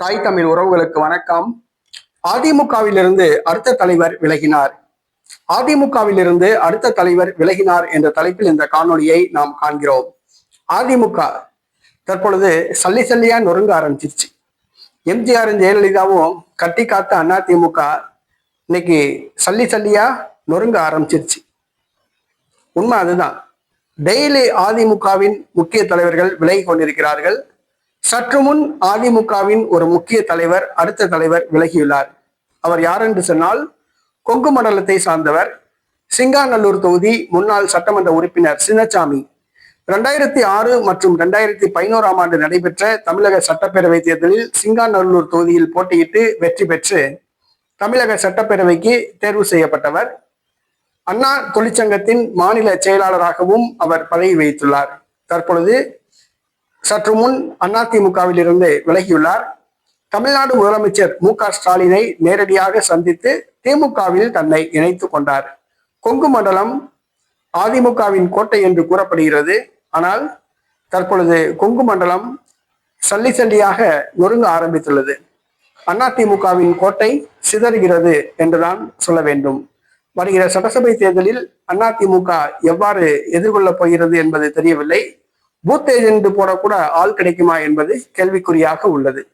தாய் தமிழ் உறவுகளுக்கு வணக்கம். அதிமுகவிலிருந்து அடுத்த தலைவர் விலகினார். அதிமுகவிலிருந்து அடுத்த தலைவர் விலகினார் என்ற தலைப்பில் இந்த காணொளியை நாம் காண்கிறோம். அதிமுக தற்பொழுது சல்லி சல்லியா நொறுங்க ஆரம்பிச்சிருச்சு. எம்ஜிஆரும் ஜெயலலிதாவும் கட்டி காத்த அதிமுக இன்னைக்கு சல்லி சல்லியா நொறுங்க ஆரம்பிச்சிருச்சு. உண்மை அதுதான். டெய்லி அதிமுகவின் முக்கிய தலைவர்கள் விலகி கொண்டிருக்கிறார்கள். சற்று முன் அதிமுகவின் ஒரு முக்கிய தலைவர் அடுத்த தலைவர் விலகியுள்ளார். அவர் யார் என்று சொன்னால் கொங்கு மண்டலத்தை சார்ந்தவர் சிங்காநல்லூர் தொகுதி முன்னாள் சட்டமன்ற உறுப்பினர் சின்னசாமி ரெண்டாயிரத்தி ஆறு மற்றும் ரெண்டாயிரத்தி பதினோராம் ஆண்டு நடைபெற்ற தமிழக சட்டப்பேரவை தேர்தலில் சிங்காநல்லூர் தொகுதியில் போட்டியிட்டு வெற்றி பெற்று தமிழக சட்டப்பேரவைக்கு தேர்வு செய்யப்பட்டவர். அண்ணா தொழிற்சங்கத்தின் மாநில செயலாளராகவும் அவர் பதவி வகித்துள்ளார். தற்பொழுது சற்று முன் அதிமுகவில் இருந்து விலகியுள்ளார். தமிழ்நாடு முதலமைச்சர் மு க ஸ்டாலினை நேரடியாக சந்தித்து திமுகவில் தன்னை இணைத்துக் கொண்டார். கொங்கு மண்டலம் அதிமுகவின் கோட்டை என்று கூறப்படுகிறது. ஆனால் தற்பொழுது கொங்கு மண்டலம் சல்லி சல்லியாக நொறுங்க ஆரம்பித்துள்ளது. அதிமுகவின் கோட்டை சிதறுகிறது என்றுதான் சொல்ல வேண்டும். வருகிற சட்டசபை தேர்தலில் அதிமுக எவ்வாறு எதிர்கொள்ளப் போகிறது என்பது தெரியவில்லை. பூத் ஏஜென்ட் போட கூட ஆள் கிடைக்குமா என்பது கேள்விக்குறியாக உள்ளது.